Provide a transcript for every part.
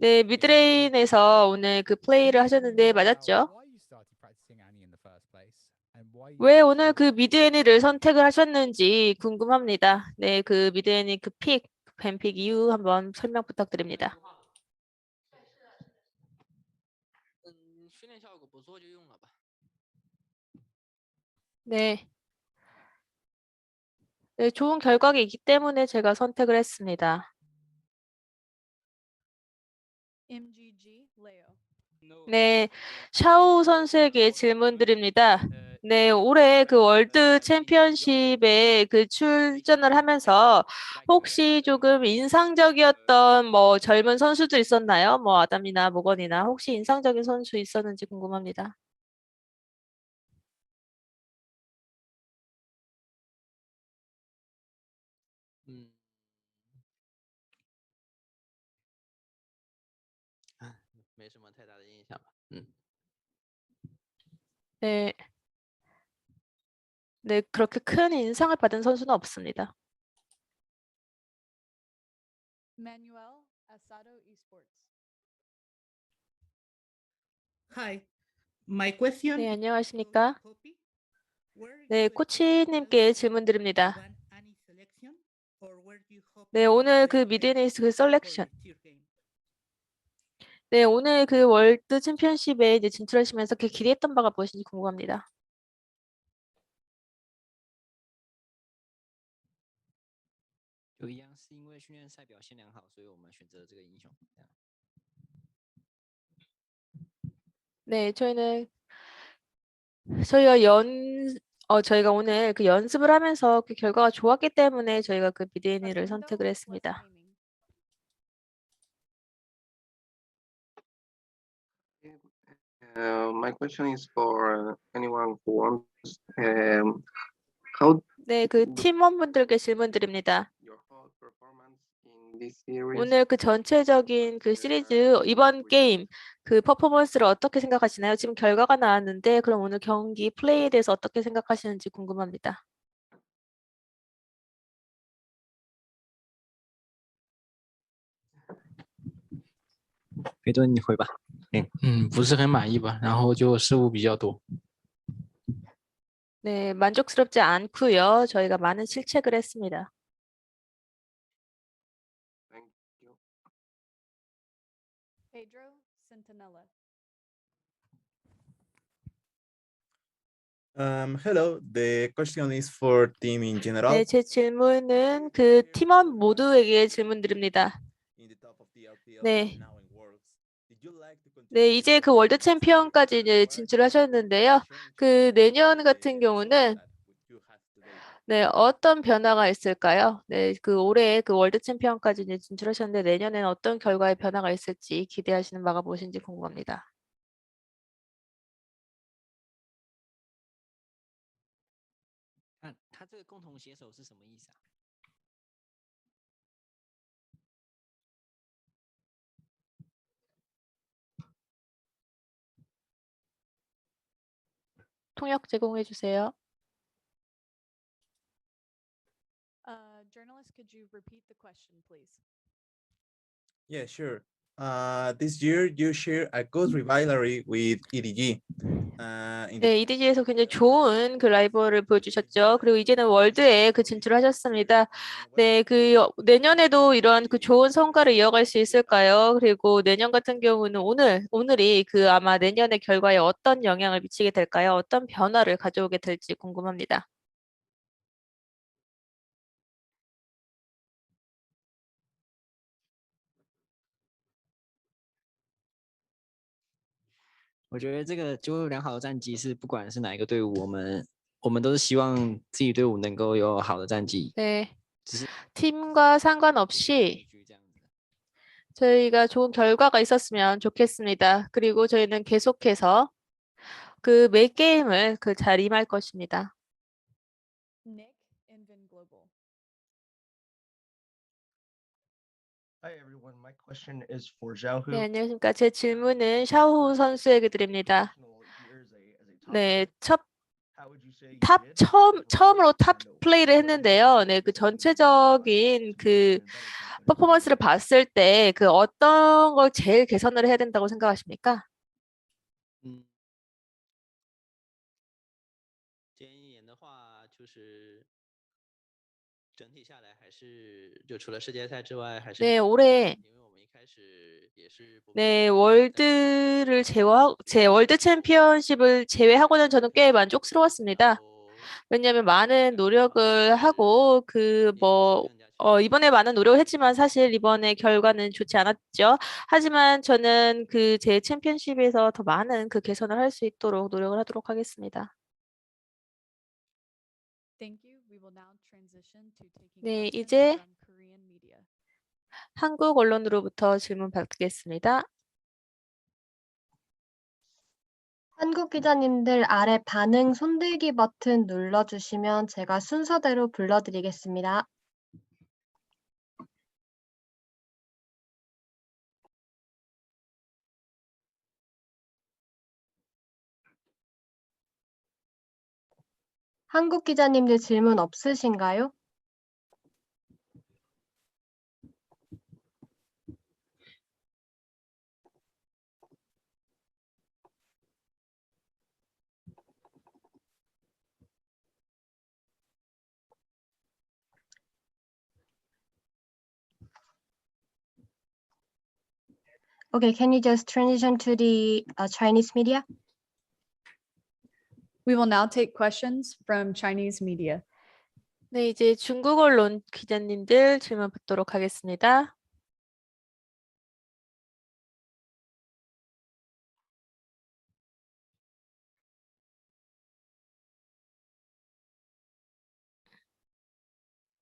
네, 미드레인에서 오늘 그 플레이를 하셨는데 맞았죠? 왜 오늘 그 미드애니를 선택을 하셨는지 궁금합니다. 네, 그 미드애니 그 픽, 그 뱀픽 이유 한번 설명 부탁드립니다. 네. 네, 좋은 결과가 있기 때문에 제가 선택을 했습니다. MGG Leo. 네, 샤오 선수에게 질문 드립니다. 네, 올해 그 월드 챔피언십에 그 출전을 하면서 혹시 조금 인상적이었던 뭐 젊은 선수들 있었나요? 뭐 아담이나 모건이나 혹시 인상적인 선수 있었는지 궁금합니다. 음. 没什么太大的印象吧。嗯， 네. 네, 그렇게 큰 인상을 받은 선수는 없습니다. Manuel Asado Esports. Hi. My question 네, is 안녕하십니까? for Kopi. Where 네, you 코치님께 질문 드립니다. want any selection or where you hope 네, to 오늘 그 play 미드네이스 그 for your 셀렉션. 네, 오늘 그 월드 챔피언십에 이제 진출하시면서 그 기대했던 바가 무엇인지 궁금합니다. 네, 저희는 저희가 연 어, 저희가 오늘 그 연습을 하면서 그 결과가 좋았기 때문에 저희가 그 BDN을 선택을 했습니다. Uh, my question is for anyone who wants um, how 네, 그 팀원분들께 질문 드립니다. 오늘 그 전체적인 그 시리즈 이번 게임 그 퍼포먼스를 어떻게 생각하시나요? 지금 결과가 나왔는데 그럼 오늘 경기 플레이에 대해서 어떻게 생각하시는지 궁금합니다. 궤도님 볼 봐. 嗯，不是很满意吧，然后就失误比较多。 네, 만족스럽지 않고요. 저희가 많은 실책을 했습니다. Thank you. Pedro Centinela. Um, hello. The question is for team in general. 네, 제 질문은 그 팀원 모두에게 질문 드립니다. In the top of the RPL 네. and now in Worlds. 네, 이제 그 월드 챔피언까지 이제 진출하셨는데요. 그 내년 같은 경우는? 네, 어떤 변화가 있을까요? 네, 그 올해 그 월드 챔피언까지 이제 진출하셨는데 내년에는 어떤 결과의 변화가 있을지 기대하시는 바가 무엇인지 궁금합니다. 통역 제공해 주세요. Uh, journalist, could you repeat the question, please? Yeah, sure. Uh, this year you share a good rivalry with EDG. Uh, 네, EDG에서 굉장히 좋은 그 라이벌을 보여주셨죠. 그리고 이제는 월드에 그 진출하셨습니다. 네, 그 여- 내년에도 이런 그 좋은 성과를 이어갈 수 있을까요? 그리고 내년 같은 경우는 오늘, 오늘이 그 아마 내년의 결과에 어떤 영향을 미치게 될까요? 어떤 변화를 가져오게 될지 궁금합니다. 我觉得这个就良好的战绩是不管是哪一个队伍，我们我们都是希望自己队伍能够有好的战绩。 네, 只是 팀과 상관없이 局这样子。 저희가 좋은 결과가 있었으면 좋겠습니다. 그리고 저희는 계속해서 그 매 게임을 그 잘 임할 것입니다. Hi everyone, my question is for Zhao Hu. 네, 안녕하십니까. 제 질문은 샤오후 선수에게 드립니다. 네, 첫 탑? 처음 처음으로 탑 플레이를 했는데요. 네, 그 전체적인 그 퍼포먼스를 봤을 때 그 어떤 걸 제일 개선을 해야 된다고 생각하십니까? 네, 올해 네, 월드를 제외 제 월드 챔피언십을 제외하고는 저는 꽤 만족스러웠습니다. 왜냐하면 많은 노력을 네. 하고 예, 그뭐 어, 이번에 많은 노력을 했지만 사실 이번에 결과는 좋지 않았죠. 하지만 저는 그 제 챔피언십에서 더 많은 그 개선을 할 수 있도록 노력을 하도록 하겠습니다. 네, 이제 from Korean media. 한국 언론으로부터 질문 받겠습니다. 한국 기자님들 아래 반응 손들기 버튼 눌러주시면 제가 순서대로 불러드리겠습니다. 한국 기자님들 질문 없으신가요? Okay, can you just transition to the uh, Chinese media? We will now take questions from Chinese media. 네, 이제 중국 언론 기자님들 질문 받도록 하겠습니다.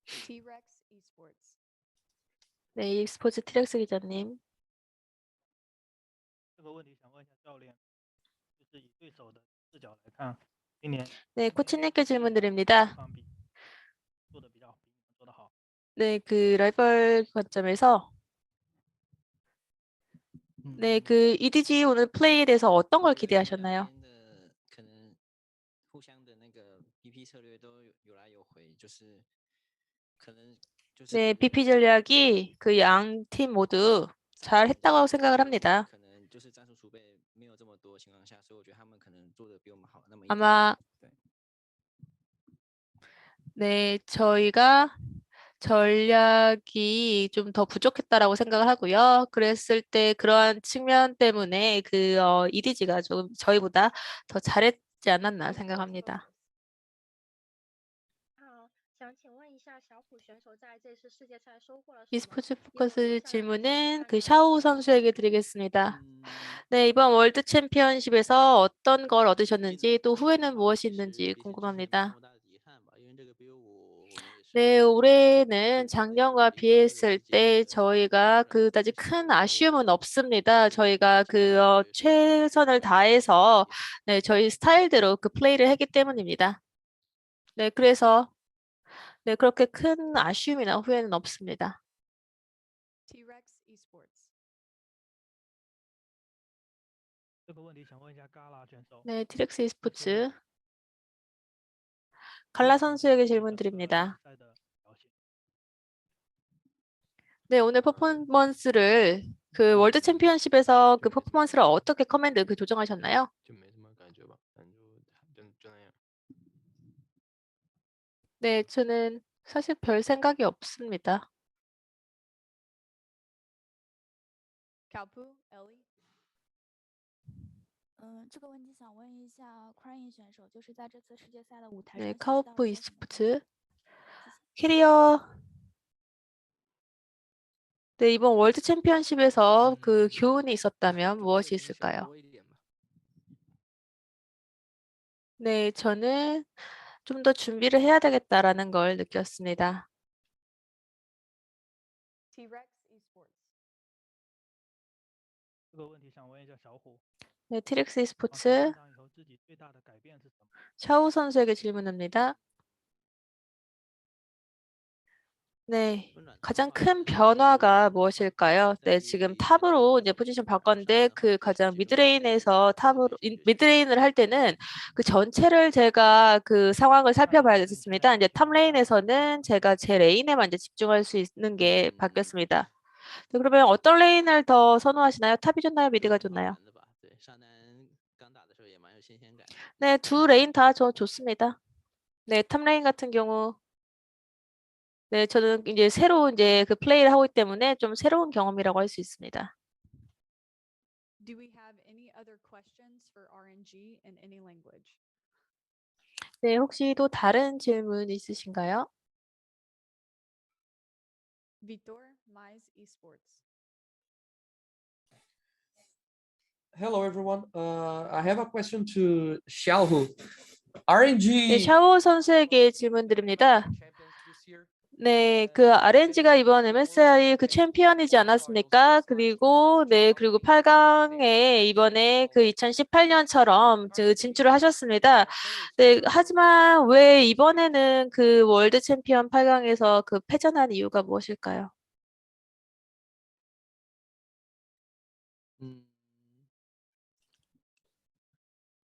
T-Rex Esports. 네, e스포츠 트랙스 기자님. 这个问题想问一下教练，就是以对手的视角来看，今年 네, 코치님께 질문드립니다. 네, 그 라이벌 관점에서 네, 그 EDG 오늘 플레이에 대해서 어떤 걸 기대하셨나요? 네, BP 네, 전략이 그 양 팀 모두 잘 했다고 생각을 합니다. 可能就是战术储备没有这么多的情况下，所以我觉得他们可能做的比我们好那么一点点。 아마 对， 네, 저희가 전략이 좀 더 부족했다라고 생각을 하고요. 그랬을 때 그러한 측면 때문에 그 어, EDG가 좀 저희보다 더 잘했지 않았나 생각합니다. 이스포츠 포커스 질문은 그 샤오 선수에게 드리겠습니다. 음. 네, 이번 월드 챔피언십에서 어떤 걸 얻으셨는지 또 후회는 음, 무엇이 있는지 궁금합니다. 네, 올해는 작년과 비했을 때 저희가 그다지 네. 큰 아쉬움은 없습니다. 저희가 네, 그 네, 어, 최선을 다해서 네, 저희 스타일대로 그 플레이를 했기 때문입니다. 네, 그래서 네, 그렇게 큰 아쉬움이나 후회는 없습니다. T-Rex Esports. 네, 네 T-Rex Esports. 갈라 선수에게 질문 드립니다. 네, 오늘 퍼포먼스를 그 월드 챔피언십에서 그 퍼포먼스를 어떻게 커맨드 그 조정하셨나요? 네, 저는 사실 별 생각이 없습니다. Kalpu Ellie. 嗯，这个问题想问一下 Crying 选手，就是在这次世界赛的舞台 네, 上学习到 카우프 了些什么？ e스포츠 캐리어 네, 이번 월드 챔피언십에서 그 음, 교훈이 있었다면 准备 무엇이 的东西 있을까요? 多一点吧。 네, 저는 좀 더 준비를 해야 되겠다라는 걸 느꼈습니다. 네, 티렉스 e스포츠 샤오 선수에게 질문합니다. 네. 가장 큰 변화가 무엇일까요? 네, 네 지금 탑으로 이제 포지션 바꿨는데 그 가장 미드레인에서 탑으로 미드레인을 할 때는 그 전체를 제가 그 상황을 살펴봐야 됐습니다. 이제 탑 레인에서는 제가 제 레인에만 이제 집중할 수 있는 게 바뀌었습니다. 네, 그러면 어떤 레인을 더 선호하시나요? 탑이 좋나요? 미드가 좋나요? 네, 두 레인 다 저 좋습니다. 네, 탑 레인 같은 경우 네, 저는 이제 새로 이제 그 플레이를 하고 있기 때문에 좀 새로운 경험이라고 할 수 있습니다. Do we have any other questions for RNG in any language? 네, 혹시 또 다른 질문 있으신가요? Vitor Mais Esports. Hello, everyone. Uh, I have a question to Xiaohu. RNG 네, 샤오 선수에게 질문 드립니다. champions this year. 네, 그 RNG가 이번 MSI 그 챔피언이지 않았습니까? 그리고 네, 그리고 8강에 이번에 그 2018년처럼 진출을 하셨습니다. 네, 하지만 왜 이번에는 그 월드 챔피언 8강에서 그 패전한 이유가 무엇일까요? 嗯，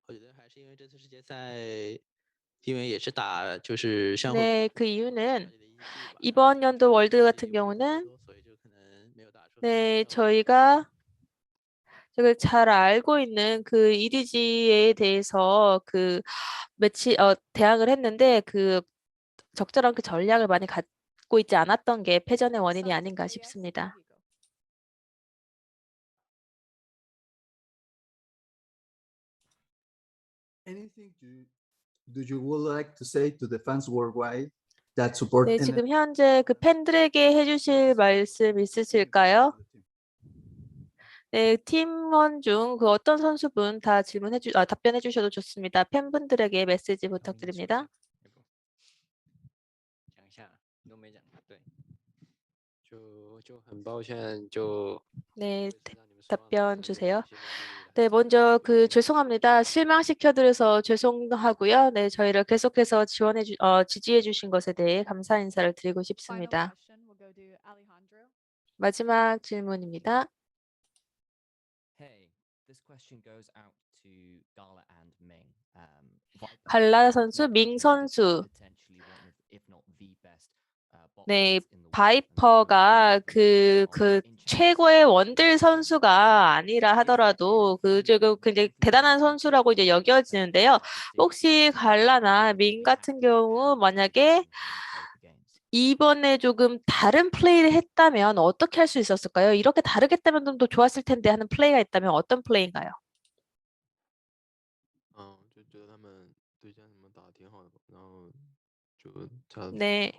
我觉得还是因为这次世界赛，因为也是打就是相互 네, 그 이유는 了解的依据吧 이번 연도 월드 같은 경우는 네, 저희가 저걸 잘 알고 있는 그 EDG에 대해서 그 매치 어 대항을 했는데 그 적절한 그 전략을 많이 갖고 있지 않았던 게 패전의 원인이 아닌가 싶습니다. that support 네, 지금 현재 그 팬들에게 해주실 말씀 있으실까요? 네, 팀원 중 그 어떤 선수분 다 질문해 주, 아, 답변해 주셔도 좋습니다. 팬분들에게 메시지 부탁드립니다. 네, 네 답변 주세요. 네, 먼저 그 죄송합니다. 실망시켜드려서 죄송하고요. 네, 저희를 계속해서 지원해 주, 어, 지지해 주신 것에 대해 감사 인사를 드리고 싶습니다. 마지막 질문입니다. 갈라 선수, 밍 선수 potentially one of, if not the best, uh, bot 네, players in the world, and 바이퍼가 they've 그, been 그 on in 최고의 Champions 원딜 League. 선수가 아니라 하더라도 그, 저, 굉장히 대단한 선수라고 이제 여겨지는데요. 혹시 갈라나 민 같은 경우 만약에 이번에 조금 다른 플레이를 했다면 어떻게 할 수 있었을까요? 이렇게 다르겠다면 좀 더 좋았을 텐데 하는 플레이가 있다면 어떤 플레이인가요? 嗯，就觉得他们对战什么打得挺好的吧，然后 준 네.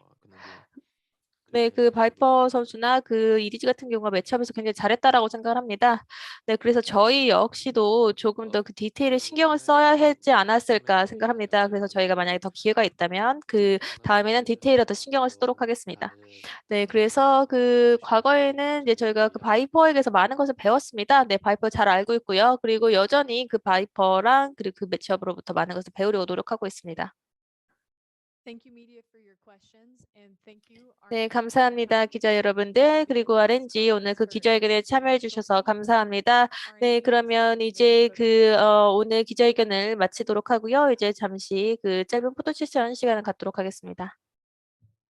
네, 그 바이퍼 선수나 그 이리지 같은 경우가 매치업에서 굉장히 잘했다라고 생각을 합니다. 네, 그래서 저희 역시도 조금 더 그 디테일에 신경을 써야 했지 않았을까 생각합니다. 그래서 저희가 만약에 더 기회가 있다면 그 다음에는 디테일에 더 신경을 쓰도록 하겠습니다. 네, 그래서 그 과거에는 이제 저희가 그 바이퍼에게서 많은 것을 배웠습니다. 네, 바이퍼 잘 알고 있고요. 그리고 여전히 그 바이퍼랑 그리고 그 매치업으로부터 많은 것을 배우려고 노력하고 있습니다. 네, 감사합니다. 기자. 여러분들, 그리고 RNG 오늘 그 기자회견에 참여해 주셔서 감사합니다. 네, 그러면 이제 그 어, 오늘 기자회견을 마치도록 하고요. 이제 잠시 그 짧은 포토 세션 시간을 갖도록 하겠습니다.